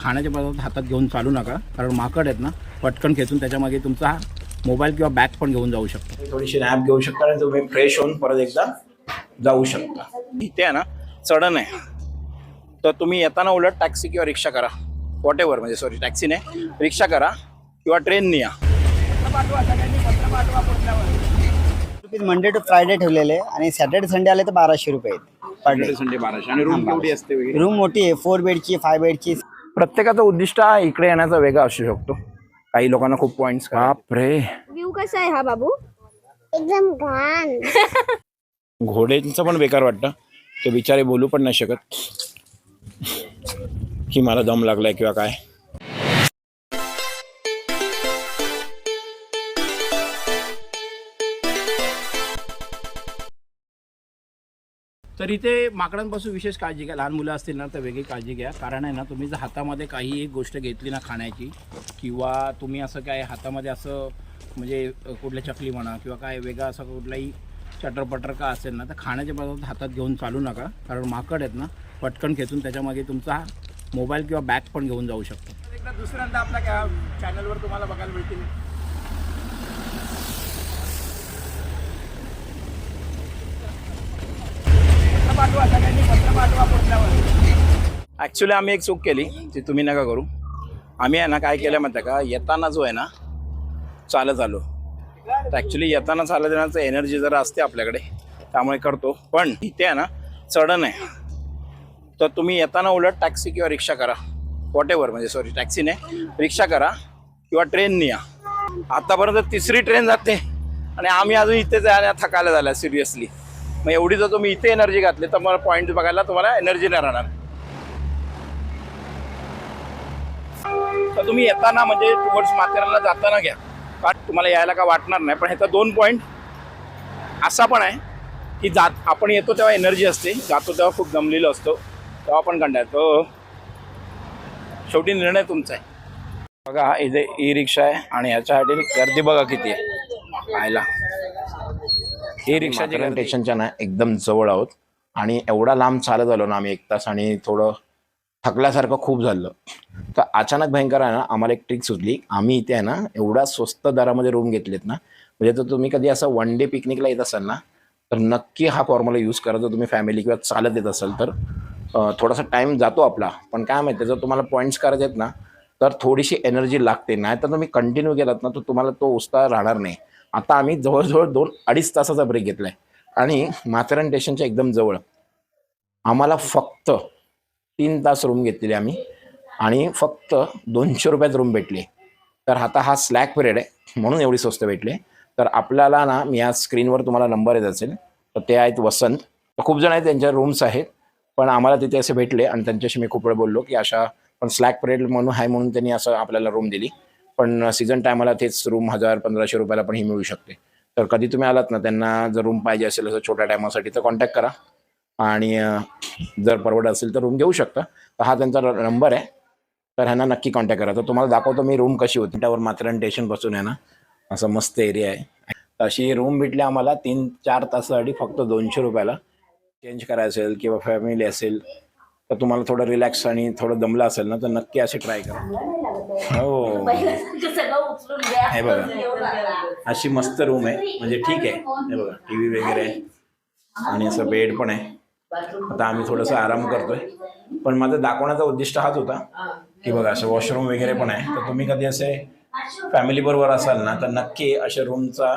खाण्याचे पदार्थ हातात घेऊन चालू नका कारण माकड आहेत ना पटकन खेचून त्याच्यामागे तुमचा मोबाईल किंवा बॅग पण घेऊन जाऊ शकतो. थोडीशी रॅप घेऊ शकता आणि तुम्ही फ्रेश होऊन परत एकदा जाऊ शकता. इथे आहे ना चढण आहे. तर तुम्ही येताना उलट टॅक्सी किंवा रिक्षा करा. वॉट एव्हर म्हणजे सॉरी टॅक्सी नाही रिक्षा करा किंवा ट्रेननी या. मंडे टू फ्रायडे ठेवलेले आणि सॅटर्डे संडे आले तर बाराशे रुपये आहेत. पर डे संडे बाराशे. आणि रूम केवढी असते वगैरे रूम मोठी आहे फोर बेडची फाय बेडची प्रत्येकाचं उद्दिष्ट हा इकडे येण्याचा वेगळा असू शकतो. काही लोकांना खूप पॉइंट्स बाप रे. व्ह्यू कसा आहे हा बाबू? एकदम घाण. घोड्यांचं पण बेकार वाटतं. ते बिचारे बोलू पण नाही शकत. की मला दम लागलाय किंवा काय. तर इथे माकडांपासून विशेष काळजी घ्या. लहान मुलं असतील ना तर वेगळी काळजी घ्या. कारण आहे ना तुम्ही जर हातामध्ये काही एक गोष्ट घेतली ना खाण्याची किंवा तुम्ही असं काय हातामध्ये असं म्हणजे कुठल्या चकली म्हणा किंवा काय वेगळा असं कुठलाही चटरपटर का असेल ना तर खाण्याचे पदार्थ हातात घेऊन चालू नका. कारण माकड आहेत ना पटकन खेचून त्याच्यामागे तुमचा मोबाईल किंवा बॅग पण घेऊन जाऊ शकतो. एकदा दुसऱ्यांदा आपल्या चॅनलवर तुम्हाला बघायला मिळतील. ॲक्च्युली आम्ही एक चूक केली ती तुम्ही नका करू. आम्ही आहे ना काय केलं माहिती आहे का? येताना जो आहे ना चालत आलो. तर ॲक्च्युली येताना चालत येण्याचं एनर्जी जरा असते आपल्याकडे. त्यामुळे करतो. पण इथे आहे ना चढण आहे. तर तुम्ही येताना उलट टॅक्सी किंवा रिक्षा करा. वॉट एव्हर म्हणजे सॉरी टॅक्सी नाही रिक्षा करा किंवा ट्रेनने या. आतापर्यंत तिसरी ट्रेन जाते. आणि आम्ही अजून इथेच आहे थकायला झाल्या सिरियसली मग एवढी जर तुम्ही इथे एनर्जी घातली तर मला पॉईंट बघायला तुम्हाला एनर्जी नाही राहणार. तर तुम्ही येताना म्हणजे टुवर्ड्स माथेरानला जाताना घ्या. का तुम्हाला यायला का वाटणार नाही पण ह्याचा दोन पॉईंट असा पण आहे की जात आपण येतो तेव्हा एनर्जी असते जातो तेव्हा खूप दमलेलो असतो तेव्हा पण कंटाळा येतो. शेवटी निर्णय तुमचा आहे. बघा इथे ई रिक्षा आहे आणि ह्याच्यासाठी गर्दी बघा किती आहे. पाहायला. माथेरान गर्दी स्टेशनच्या ना एकदम जवळ आहोत. आणि एवढा लांब चालत आलो ना आम्ही एक तास आणि थोडं थकल्यासारखं खूप झालं. तर अचानक भयंकर आहे ना आम्हाला एक ट्रिक सुचली. आम्ही इथे आहे ना एवढा स्वस्त दरामध्ये रूम घेतलेत ना. म्हणजे जर तुम्ही कधी असं वन डे पिकनिकला येत असाल ना तर नक्की हा फॉर्म्युला यूज करा. जर तुम्ही फॅमिली किंवा चालत येत असाल तर थोडासा टाईम जातो आपला. पण काय माहिती जर तुम्हाला पॉईंट्स करायचे आहेत ना तर थोडीशी एनर्जी लागते. नाही तर तुम्ही कंटिन्यू केलात ना तर तुम्हाला तो उत्साह राहणार नाही. आता आम्ही जवळजवळ दोन अडीच तासाचा ब्रेक घेतला आहे आणि माथेरान स्टेशनच्या एकदम जवळ. आम्हाला फक्त तीन तास रूम घेतलेली आम्ही. आणि फक्त दोनशे रुपयात रूम भेटली. तर आता हा स्लॅक पिरियड आहे. म्हणून एवढी स्वस्त भेटली. तर आपल्याला ना मी या स्क्रीनवर तुम्हाला नंबर येत असेल. तर ते आहेत वसंत. तर खूप जण आहेत त्यांच्या रूम्स आहेत. पण आम्हाला तिथे असे भेटले. आणि त्यांच्याशी मी खूप वेळ बोललो की अशा पण स्लॅक पिरियड म्हणून आहे म्हणून त्यांनी असं आपल्याला रूम दिली. पण सीझन टायमाला तेच रूम हजार पंधराशे रुपयाला पण ही मिळू शकते. तर कधी तुम्ही आलात ना त्यांना जर रूम पाहिजे असेल असं छोट्या टायमासाठी तर कॉन्टॅक्ट करा. आणि जर परवडत असेल तर रूम घेऊ शकता. तर हा त्यांचा नंबर आहे. तर ह्यांना नक्की कॉन्टॅक्ट करा. तर तुम्हाला दाखवतो मी रूम कशी होती. त्यावर मात्र स्टेशन बसून आहे ना. असं मस्त एरिया आहे. अशी रूम भेटली आम्हाला तीन चार तासासाठी फक्त दोनशे रुपयाला. चेंज करायचं असेल किंवा फॅमिली असेल तर तुम्हाला थोडं रिलॅक्स आणि थोडं दमलं असेल ना तर नक्की असे ट्राय करा. हो. हे बघा. अशी मस्त रूम आहे. म्हणजे ठीक आहे. हे बघा. टी व्ही वगैरे आहे. आणि असं बेड पण आहे. आता आम्ही थोडंसं आराम करतोय. पण माझा दाखवण्याचा उद्दिष्ट हाच होता. की बघा असं वॉशरूम वगैरे पण आहे. तर तुम्ही कधी असे फॅमिली बरोबर असाल ना तर नक्की अशा रूमचा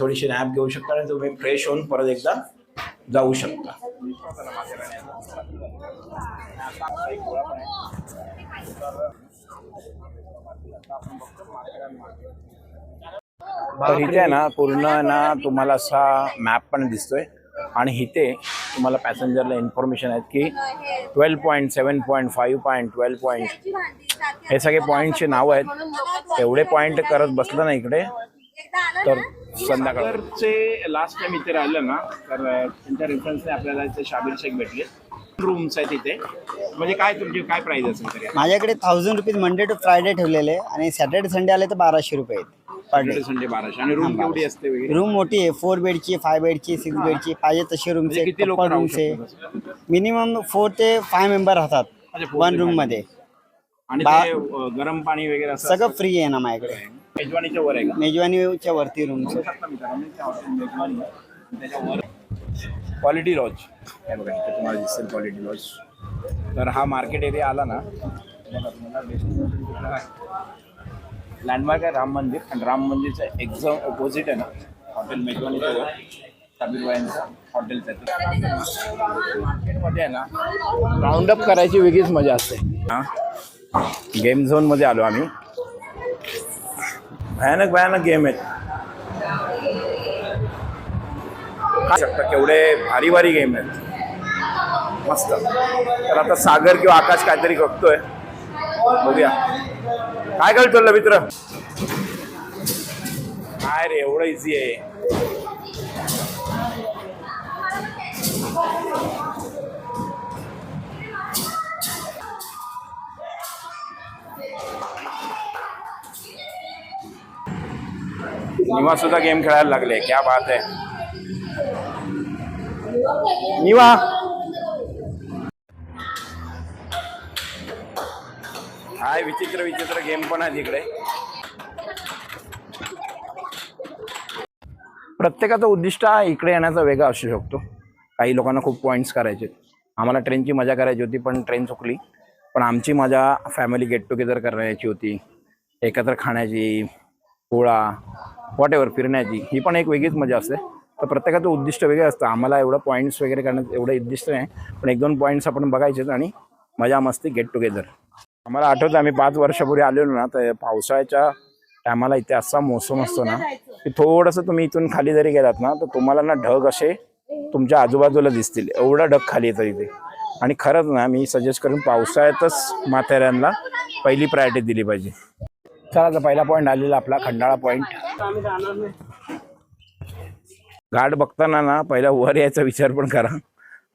थोडीशी नॅप घेऊ शकता आणि तुम्ही फ्रेश होऊन परत एकदा जाऊ शकता. तर इथे ना पूर्ण ना तुम्हाला असा मॅप पण दिसतोय. आणि इथे तुम्हाला पॅसेंजरला इन्फॉर्मेशन आहेत की twelve point seven point five point twelve point हे सगळे पॉईंटचे नावं आहेत. एवढे पॉईंट करत बसलं ना इकडे. तर संध्याकाळचे लास्ट टाइम इथे राहिलं ना तर त्यांच्या रेफरन्सने आपल्याला इथे शाबीर शेख भेटले. रूम्स आहेत इथे. म्हणजे काय तुमची काय प्राइस असेल तरी? माझ्याकडे thousand rupees Monday to Friday ठेवलेले आणि सॅटर्डे संडे आले तर बाराशे रुपये आहेत. पर डे संडे बाराशे. आणि रूम केवढी असते वगैरे रूम मोठी आहे. फोर बेडची फाय बेडची सिक्स बेडची पाहिजे तसे रूम्स म्हणजे आहे किती लोक कपल राहू रूम्स आहे शकतात मिनिमम फोर ते फाय मेंबर राहतात. four वन ते रूम five. मध्ये. आणि बा- ते अ, गरम पाणी वगैरे असं सगळं फ्री आहे ना माझ्याकडे. मेजवानीच्या वर आहे का? मेजवानीच्या वरती रूम बघू शकता मित्रांनो, ते हॉटेल मेजवानी आहे. आणि त्याच्यावर क्वालिटी लॉज हे बघा इथे तुम्हाला दिसेल क्वालिटी लॉज तर हा मार्केट एरिया आला ना लँडमार्क आहे? राम मंदिर आणि राम मंदिरचं एक्झाम ऑपोजिट आहे ना हॉटेल मेघवानी वर कबीर वाईनचं मार्केटमध्ये आहे ना राऊंडअप करायची वेगळीच मजा असते. हां? गेम झोनमध्ये आलो आम्ही. भयानक भयानक गेम आहेत. शकता केवढे भारी भारी गेम आहेत. मस्त. तर आता सागर किंवा आकाश काहीतरी बघतोय. बघूया. काय कळतो मित्र? काय रे एवढं इझी आहे. निवा सुद्धा गेम खेळायला लागले क्या बात आहे. निवा. हाय विचित्र विचित्र गेम पण आहे तिकडे प्रत्येकाचं उद्दिष्ट हा इकडे येण्याचा वेगळा असू शकतो. काही लोकांना खूप पॉईंट्स करायचे आम्हाला ट्रेनची मजा करायची होती पण ट्रेन चुकली. पण आमची मजा फॅमिली गेट टुगेदर करण्याची होती. एकत्र खाण्याची पोळा वॉट एव्हर फिरण्याची ही पण एक वेगळीच मजा असते. तर प्रत्येकाचं उद्दिष्ट वेगळं असतं. आम्हाला एवढं पॉईंट्स वगैरे करण्यात एवढं उद्दिष्ट नाही. पण एक दोन पॉईंट्स आपण बघायचेच आणि मजा मस्ती गेट टुगेदर आम्हाला आठवतं आम्ही पाच वर्षापूर्वी आलेलो ना तर पावसाळ्याच्या टायमाला इथे असा मोसम असतो ना की थोडंसं तुम्ही इथून खाली जरी गेलात ना तर तुम्हाला ना ढग असे तुमच्या आजूबाजूला दिसतील. एवढा ढग खाली येतं इथे. आणि खरंच ना मी सजेस्ट करून पावसाळ्यातच माथेऱ्यांना पहिली प्रायोरिटी दिली पाहिजे. चला आता पहिला पॉईंट आलेला आपला खंडाळा पॉईंट घाट बघताना ना पहिला वर यायचा विचार पण करा.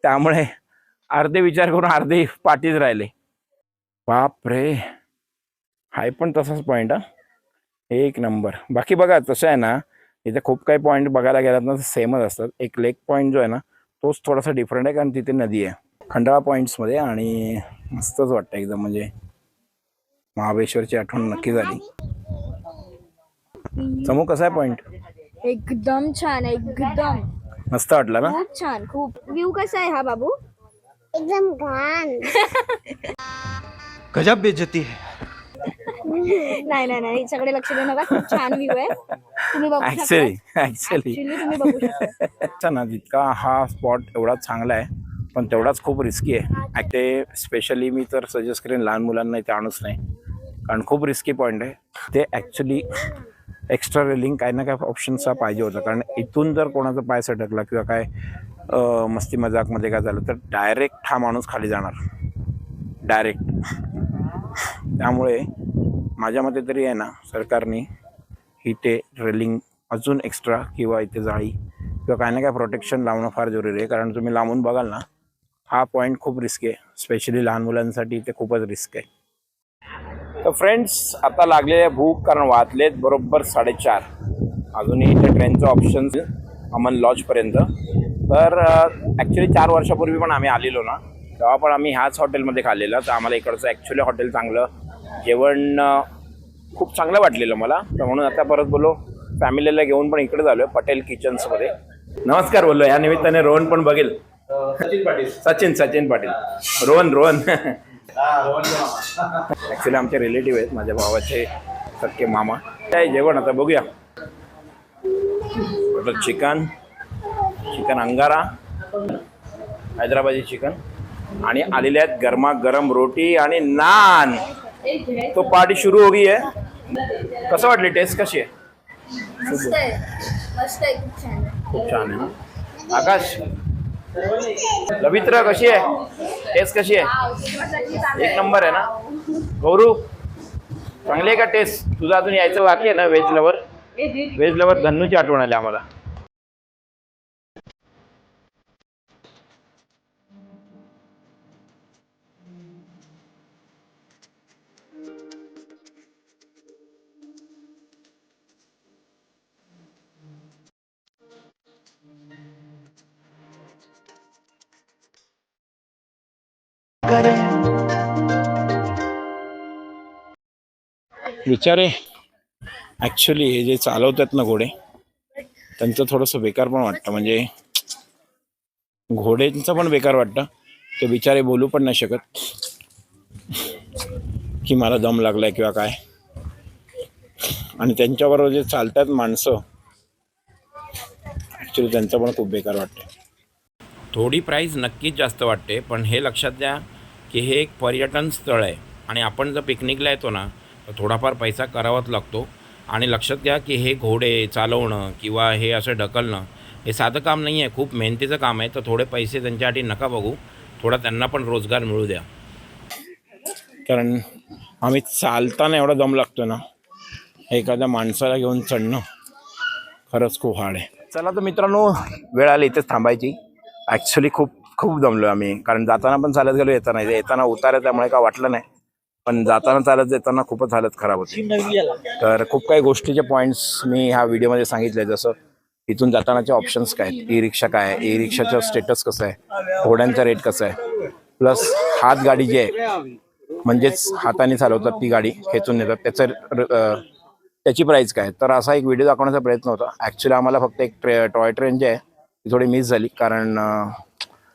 त्यामुळे अर्धे विचार करून अर्धे पाठीच राहिले. बाप रे हाय पण तसाच पॉईंट हा. एक नंबर. बाकी बघा तसं आहे ना इथे खूप काही पॉईंट बघायला गेलात ना सेमच असतात. एक लेक पॉईंट जो आहे ना तोच थोडासा डिफरंट आहे कारण तिथे नदी आहे. खंडाळा पॉईंट्समध्ये आणि मस्तच वाटतं एकदम म्हणजे महाबळेश्वरची आठवण नक्की झाली. समूह कसा आहे पॉईंट एकदम छान एकदम. मस्त वाटला ना? खूप छान खूप. व्ह्यू कसा आहे हा बाबू? एकदम घाण. गजब बेइज्जती है. नाही नाही नाही याच्याकडे लक्ष देऊ नका. खूप छान व्ह्यू आहे. तुम्ही बघू शकता. ऍक्च्युली ऍक्च्युली Actually तुम्ही बघू शकता. अच्छा ना जितका हा स्पॉट एवढा चांगला आहे पण तेवढाच खूप रिस्की आहे. आणि ते स्पेशली मी तर सजेस्ट करेन लहान मुलांना इथे आणूच नाही. कारण खूप रिस्की पॉईंट आहे. ते ॲक्च्युली एक्स्ट्रा रेलिंग काही ना काही ऑप्शन्सचा पाहिजे होतं. कारण इथून जर कोणाचा पाय सटकला किंवा काय मस्ती मजाकमध्ये काय झालं तर डायरेक्ट हा माणूस खाली जाणार. डायरेक्ट त्यामुळे माझ्या मते तरी आहे ना सरकारने इथे रेलिंग अजून एक्स्ट्रा किंवा इथे जाळी किंवा काही ना काय प्रोटेक्शन लावणं फार जरुरी आहे. कारण तुम्ही लांबून बघाल ना हा पॉईंट खूप रिस्क आहे. स्पेशली लहान मुलांसाठी इथे खूपच रिस्क आहे. तर फ्रेंड्स आता लागलेले भूक कारण वाजलेत बरोबर साडेचार. अजूनही इथे ट्रेनचं ऑप्शन अमन लॉजपर्यंत तर ॲक्च्युली चार वर्षापूर्वी पण आम्ही आलेलो ना तेव्हा पण आम्ही ह्याच हॉटेलमध्ये खाल्लेलं. तर आम्हाला इकडचं ॲक्च्युली हॉटेल चांगलं जेवण खूप चांगलं वाटलेलं मला. तर म्हणून आता परत बोलो फॅमिलीला घेऊन पण इकडे झालो पटेल किचन्समध्ये नमस्कार बोललो या निमित्ताने रोहन पण बघेल. सचिन पाटील. सचिन सचिन पाटील. रोहन रोहन. ॲक्च्युली आमचे रिलेटिव्ह आहेत माझ्या भावाचे सक्के मामा. काय जेवण आता बघूया. Butter chicken chicken angara Hyderabadi chicken आणि आलेले आहेत गरमागरम रोटी आणि नान. तो पार्टी सुरू हो गई आहे कसं वाटली टेस्ट कशी आहे. खूप छान आहे ना? आकाश रवित्र कशी आहे? टेस्ट कशी आहे? एक नंबर आहे ना? गौरू चांगली आहे का टेस्ट तुझं अजून यायचं बाकी आहे ना व्हेज लवर व्हेज लवर धन्नूची आठवण आली आम्हाला. विचारे. ॲक्च्युली हे जे चालवतात ना घोडे त्यांचं थोडंसं बेकार पण वाटतं. म्हणजे घोड्यांचं पण बेकार वाटतं. ते बिचारे बोलू पण नाही शकत. की मला दम लागलाय किंवा काय. आणि त्यांच्याबरोबर जे चालतात माणसं ॲक्च्युली त्यांचं पण खूप बेकार वाटतं थोडी प्राईज नक्कीच जास्त वाटते पण हे लक्षात द्या की हे एक पर्यटन स्थळ आहे. आणि आपण जर पिकनिकला येतो ना तर थोडाफार पैसा करावाच लागतो. आणि लक्षात घ्या की हे घोडे चालवणं किंवा हे असं ढकलणं हे साधं काम नाही आहे. खूप मेहनतीचं काम आहे. तर थोडे पैसे त्यांच्यासाठी नका बघू. थोडा त्यांना पण रोजगार मिळू द्या. कारण आम्ही चालताना एवढा दम लागतो ना एखाद्या माणसाला घेऊन चढणं खरंच खूप हार्ड आहे. चला तर मित्रांनो वेळ आली इथेच थांबायची. ॲक्च्युली खूप खूप दमलो आम्ही. कारण जाताना पण चालत गेलो येताना. येताना उतार त्यामुळे काय वाटलं नाही. पण जाताना चालत येताना खूपच हालत खराब होती. तर खूप काही गोष्टीचे पॉईंट्स मी ह्या व्हिडिओमध्ये सांगितले. जसं इथून जातानाचे ऑप्शन्स काय आहेत? ई रिक्षा काय आहे? ई रिक्षाचं स्टेटस कसं आहे? घोड्यांचा रेट कसं आहे? प्लस हात गाडी जी आहे म्हणजेच हाताने चालवतात ती गाडी खेचून नेतात. त्याचं त्याची प्राईस काय तर असा एक व्हिडिओ दाखवण्याचा प्रयत्न होता. ॲक्च्युली आम्हाला फक्त एक ट्रे टॉय ट्रेन जी आहे ती थोडी मिस झाली. कारण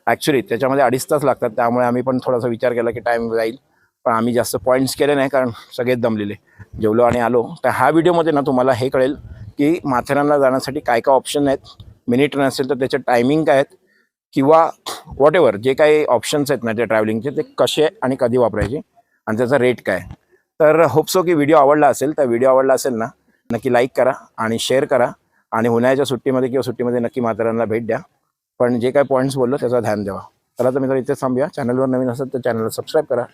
ॲक्च्युली त्याच्यामध्ये अडीच तास लागतात. त्यामुळे आम्ही पण थोडासा विचार केला की टाईम जाईल. पण आम्ही जास्त पॉईंट्स केले नाही कारण सगळेच दमलेले. जेवलो आणि आलो. तर ह्या व्हिडिओमध्ये ना तुम्हाला हे कळेल की माथेरानला जाण्यासाठी काय काय ऑप्शन आहेत. मिनी ट्रेन असेल तर त्याचे टायमिंग काय आहेत. किंवा वॉट एव्हर जे काही ऑप्शन्स आहेत ना त्या ट्रॅव्हलिंगचे ते कसे आणि कधी वापरायचे आणि त्याचा रेट काय तर होपसो की व्हिडिओ आवडला असेल. तर व्हिडिओ आवडला असेल ना नक्की लाईक करा आणि शेअर करा. आणि उन्हाळ्याच्या सुट्टीमध्ये किंवा सुट्टीमध्ये नक्की माथेरानला भेट द्या. पण जे काही पॉईंट्स बोललो त्याचा ध्यान द्यावा. चला तर मित्र इथेच थांबूया. चॅनलवर नवीन असेल तर चॅनलला सबस्क्राईब करा.